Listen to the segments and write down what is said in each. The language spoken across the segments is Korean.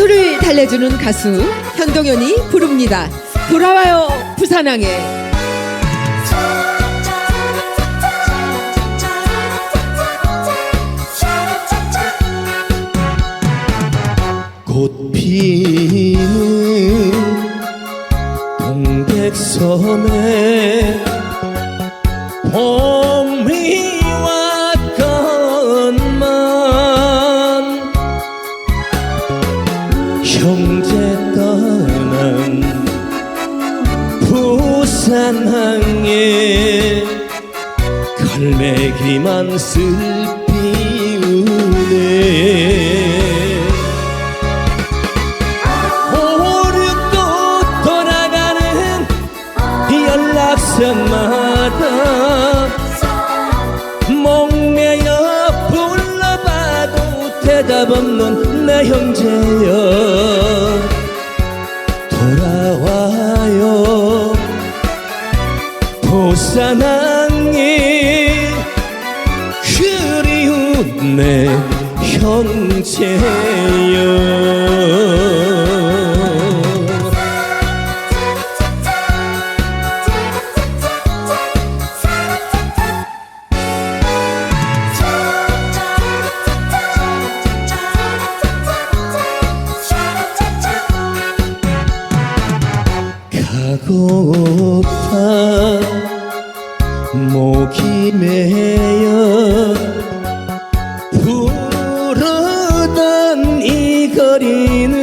미소를 달래주는 가수 현동현이 부릅니다. 돌아와요 부산항에. 꽃 피는 동백섬에 형제 떠난 부산항에 갈매기만 슬피 우네. 오륙도 돌아가는 연락선마다 대답 없는 내 형제여. 돌아와요. 부산항이 그리운 내 형제여 고파 목이 메여 부르던 이 거리는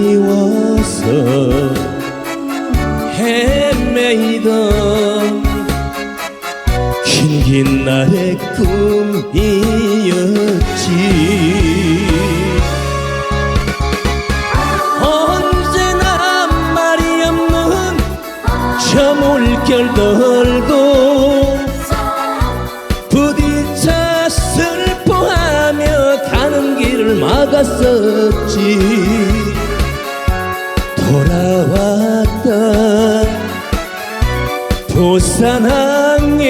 그리워서 헤매이던 긴긴 나의 꿈이 막았었지. 돌아왔다 부산항이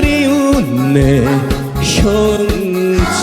그리운 내 형제여.